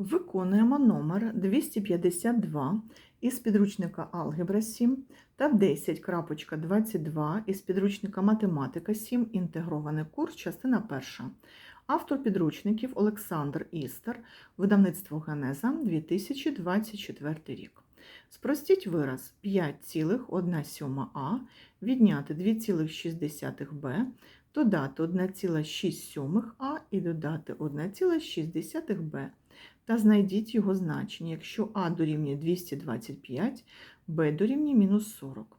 Виконуємо номер 252 із підручника Алгебра 7 та 10.22 із підручника Математика 7. Інтегрований курс, частина 1. Автор підручників Олександр Істер, видавництво Генеза 2024 рік. Спростіть вираз 5,1 відняти 2,6б, додати 1,6 а і додати 1,6 б та знайдіть його значення, якщо А дорівнює 225, Б дорівнює мінус 40.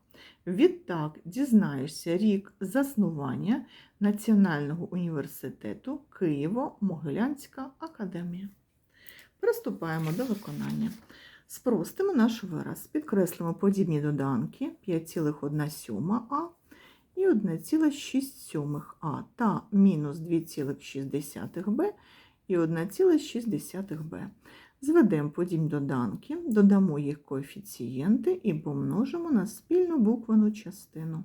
Відтак дізнаєшся рік заснування Національного університету Києво-Могилянська академія. Приступаємо до виконання. Спростимо наш вираз. Підкреслимо подібні доданки 5,1 а і 1,6 а та мінус 2,6 б і 1,6 б. Зведемо подібні доданки, додамо їх коефіцієнти і помножимо на спільну буквену частину.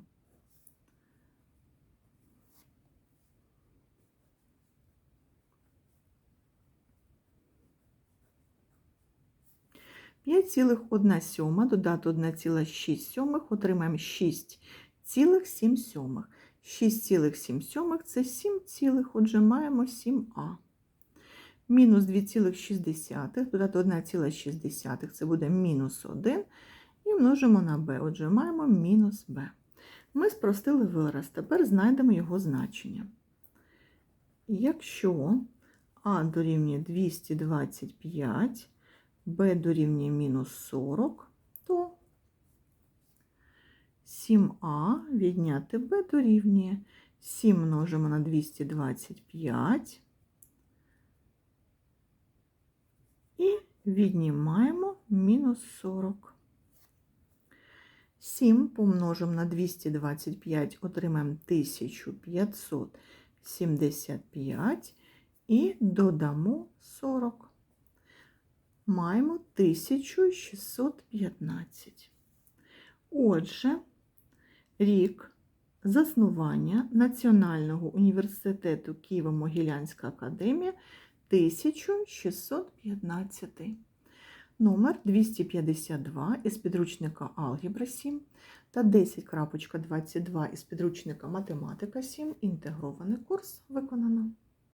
П'ять цілих одна сьома додати 1,6 сьомих отримаємо 6,7 сьомих. 6,7 сьомих – це 7, цілих, отже маємо 7а. Мінус 2,6 додати 1,6 це буде мінус 1. І множимо на b, отже, маємо мінус b. Ми спростили вираз, тепер знайдемо його значення. Якщо а дорівнює 225, b дорівнює мінус 40, то 7а відняти b дорівнює 7 множимо на 225 і віднімаємо мінус 40. 7 помножимо на 225, отримаємо 1575 і додамо 40. Маємо 1615. Отже, рік заснування Національного університету Києво-Могилянська академія 1615. Номер 252 із підручника Алгебра 7 та 10.22 із підручника Математика 7. Інтегрований курс виконано.